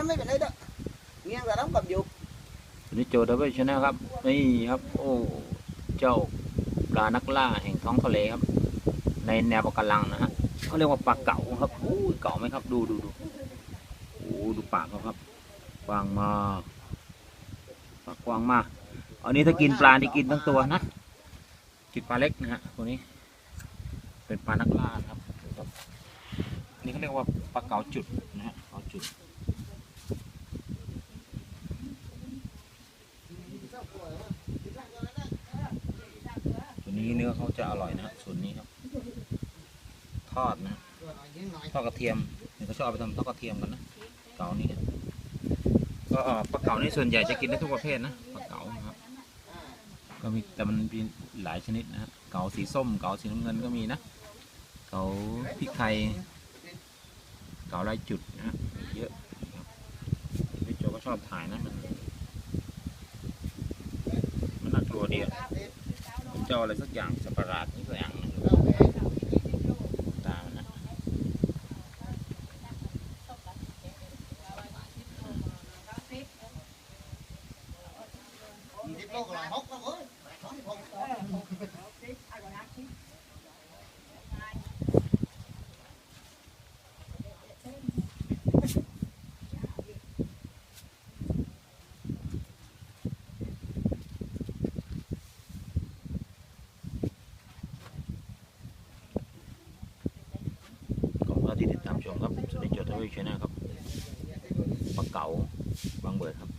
นั้นไม่เป็นไรเด้อเงี้ยกับน้ำกับอยู่วันนี้โจดับเบิลชนลครับ นี่ครับ โอ้ เจ้าปลานักล่าแห่งท้องทะเลครับ ในแนวปะการังนะฮะเขาเรียกว่าปลาเก๋าครับอู้ยเก๋าไหมครับ ดูดูดูโอ้ดูปากเขาครับกว้างมากปากกว้างมาก อันนี้ถ้ากินปลาที่กินทั้งตัวนะกินปลาเล็กนะฮะตัวนี้ เป็นปลานักล่าครับนนี่เขาเรียกว่าปลาเก๋าจุดนะฮะเก๋าจุด ตัว นี้เนื้อเขาจะอร่อยนะส่วนนี้ครับ ทอดนะทอดกระเทียมเนี่ยเขาชอบเอาไปทำทอดกระเทียมกันนะเก๋านี่ก็ปลาเก๋านี่ส่วนใหญ่จะกินได้ทุกประเภทนะปลาเก๋านะครับ ก็มีแต่มันมีหลายชนิดนะเก๋าสีส้มเก๋าสีน้ำเงินก็มีนะเก๋าพริกไทยเก๋าลายจุดนะมีเยอะพี่โจก็ชอบถ่ายนะมันมันน่ากลัวดีอะ จออะไรสักอย่างสัประหลาดนี่สักอย่างหนึ่งตามนะสิบโลก็ร้อยหกแล้วเว้ยสองสิบหก ขอบคุณ ที่ติดตามชมครับสวัสดีโจทย์ทวีชแนลครับปลาเก๋าบางเบิดครับ